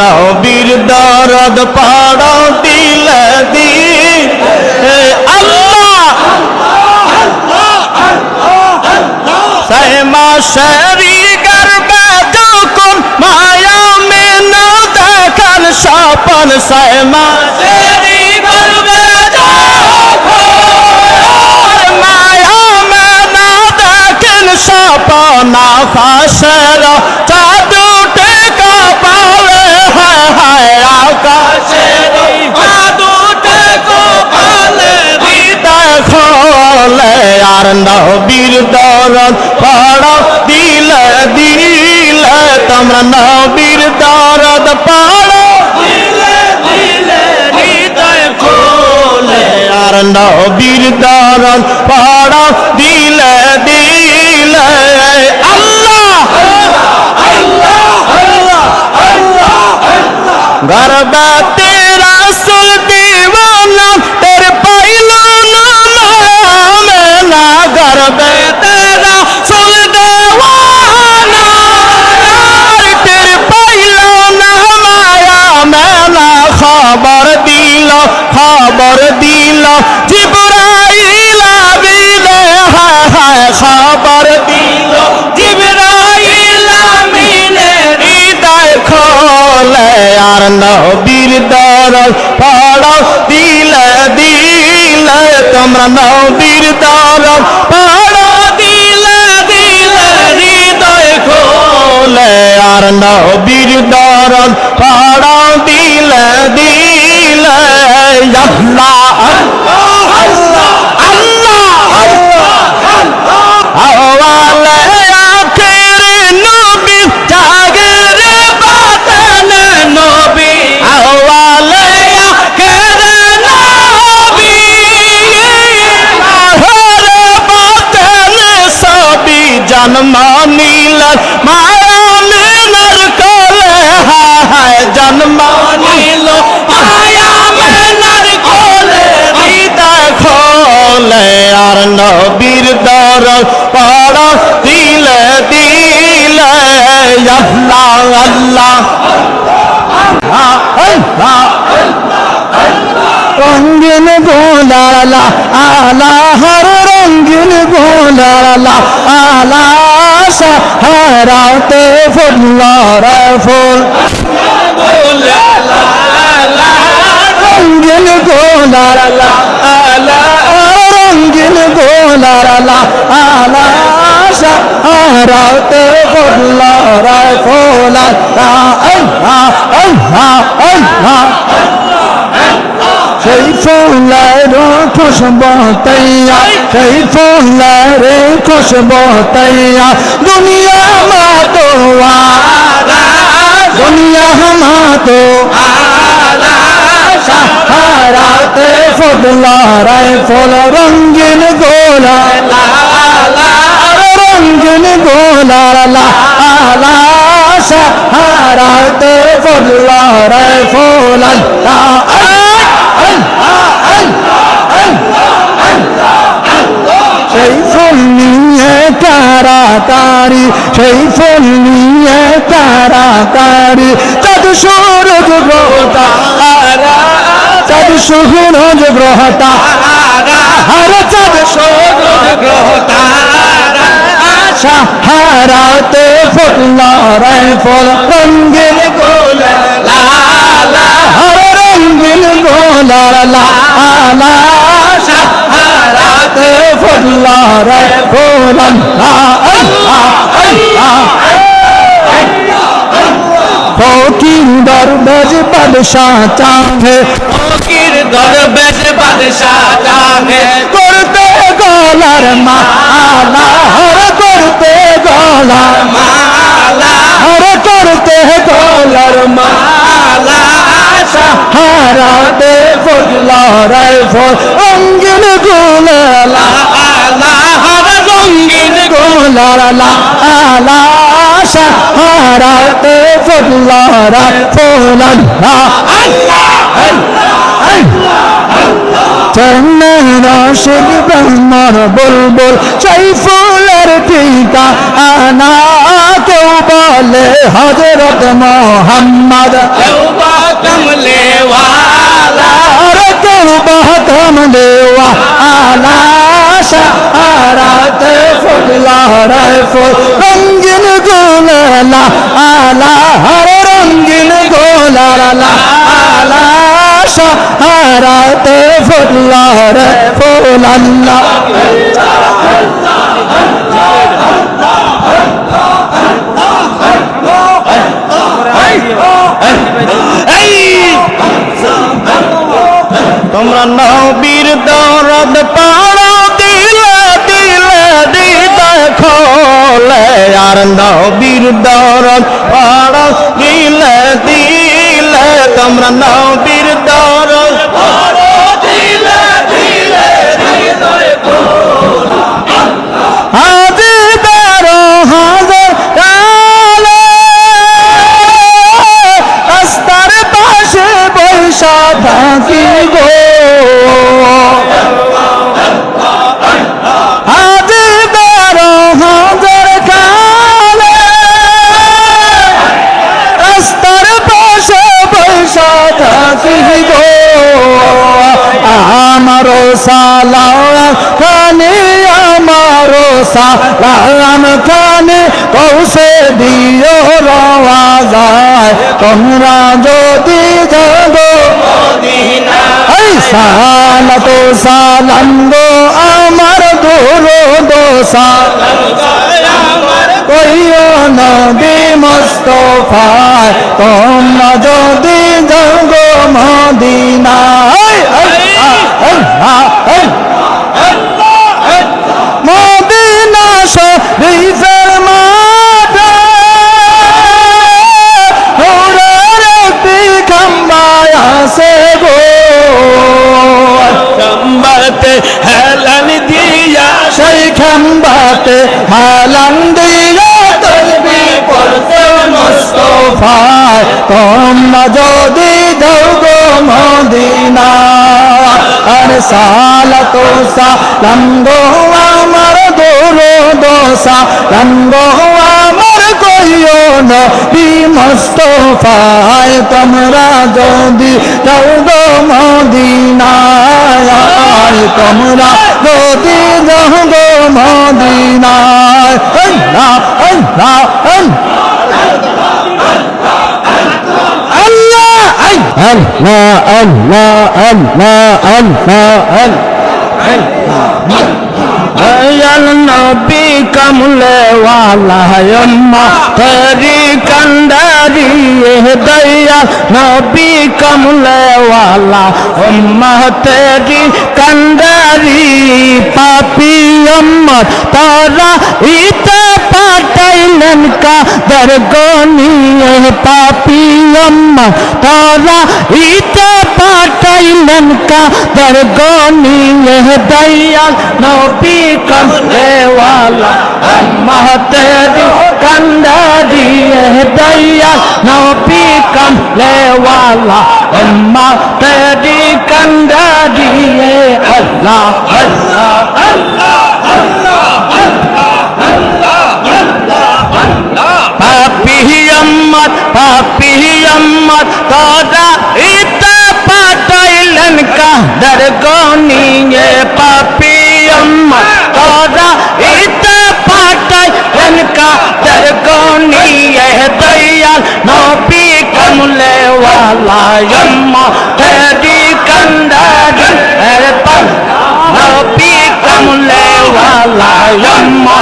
নবীর দরদ পড়ো দিল দি। আল্লাহ সহমা শরী গর্বে যখন মায়া মে না দেখান স্বপন সহমা পড়ো দিল দিল, তোমরা নবীর দরদ পড়ো। আর নবীর দরদ পড়ো দিল দিল। আল্লাহ গরবা তেরা সুল নবীর দরদ পড়ো দিল দিল, তোমরা নবীর দরদ পড়ো দিল দিল, হৃদয় খোলে। আর নবীর দরদ পড়ো দিল দিল আল্লাহ সবই জন্ম নীল মায়া মিলর কোলে হায় জন্ম নীল মায়া মিলর কোলে হৃদয় খোলে আর নবীর দর পড় দিল দিল আল্লাহ আল্লাহ আল্লাহ রঙ্গিন গোলালা আলা রঙ্গিন গোলালা আলা সাহারাতে ফুল্লার ফুল। রঙ্গিন গোলালা আলা রঙ্গিন গোলালা আলা সাহারাতে ফুল্লার ফুল। আল্লাহ আল্লাহ আল্লাহ। সেই ফুলের খুশব তৈয়া সেই ফুলের খুশব তৈয়া দুনিয়া মা তো দুনিয়া মা তো সাহারাতে ফুলারায় ফুল রঙ্গিন গোলা রঙ্গিন গোলা আলা সাহারাতে ফুলারায় ফুল সেই ফুল নিয়ে তাড়াতাড়ি, সেই ফুল নিয়ে তাড়াতাড়ি। চাঁদ সূরজ গ্রহতা চাঁদ সূরজ গ্রহতা আর চাঁদ সূরজ গ্রহতা সাহারাতে ফুটলা রে ফুল গোলা হর রঙ্গিন গোলা লালা ফুটলা রে ফুল আল্লাহ আল্লাহ ফকির দরবেজ বাদশাহ চাহে। ফকির দরবেশ বাদশাহ চাহে। করতে গলার মালা হর করতে গলার মালা। হর করতে গলার মালা হারাতে ফুটলা রে ফুল রঙ্গিন গুলালা। আলা হর গো লালা আলাশা হারাতে ফুল্লারা ফুলান আল্লাহ রসুল ফুলের টিকা আনা কেউ বলে হজরত মোহাম্মদ। কেউ বাতম লেওয়ালা লহরায় ফুল রঙ্গিন গোলালা আলা হর রঙ্গিন গোলালা আলা সাহারাতে ফুল লহরায় ফুল নবীর দরদ পাড়ো দিলে দিলে তোমরা নবীর সালাম খানে আমারো সালাম খানে কৌশে দিও রওয়া যায়। তোমরা যদি যাব সালা তো সালাম গো আমার দোরো আমার কইও নবী মুস্তফায় তোমরা যদি যাও গো মদিনায় তোমরা যদি যাও গো মদিনা, আর সালা তো সালাম গো আমার দোরো দোসা লঙ্গো আমার কইও নবী মুস্তফায়, তোমরা যদি যাও গো মদিনায় তোমরা যদি যাও গো মদিনায়, আল্লাহ আল্লাহ আল্লাহ। আল্লাহ আল্লাহ আল্লাহ আল্লাহ আল্লাহ নবী কমলে ওয়ালা তরি কন্দারি দয়া নবী কমলে ওয়ালা উম্মা তেরি কন্দারি পাপি উম্মত তারা ইত इते का दरगोनी पापी अम्मा, तारा इते पाटैलन का दरगोनी दयाल नबी कमले वाला अम्मा, तेरी कंडारी दयाल नबी कमले वाला अम्मा, तेरी कंडारी अल्लाह अल्लाह अल्लाह। আমার তোরা ইতে পাঠাইলেন কাদের গনিয়ে পাপি আমার তোরা ইতে পাঠাইলেন কাদের গনিয়ে দয়াল নবী কমলে ওয়ালা আম্মা তেরি কন্দারি এর পাল নবী কমলে ওয়ালা আম্মা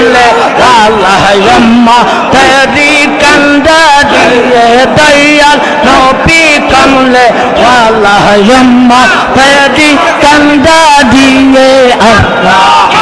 বললে আল্লাহম্মা তেরি কান্দা দিয়ে দয়াল নবী কামলে। আল্লাহম্মা তেরি কান্দা দিয়ে আল্লাহ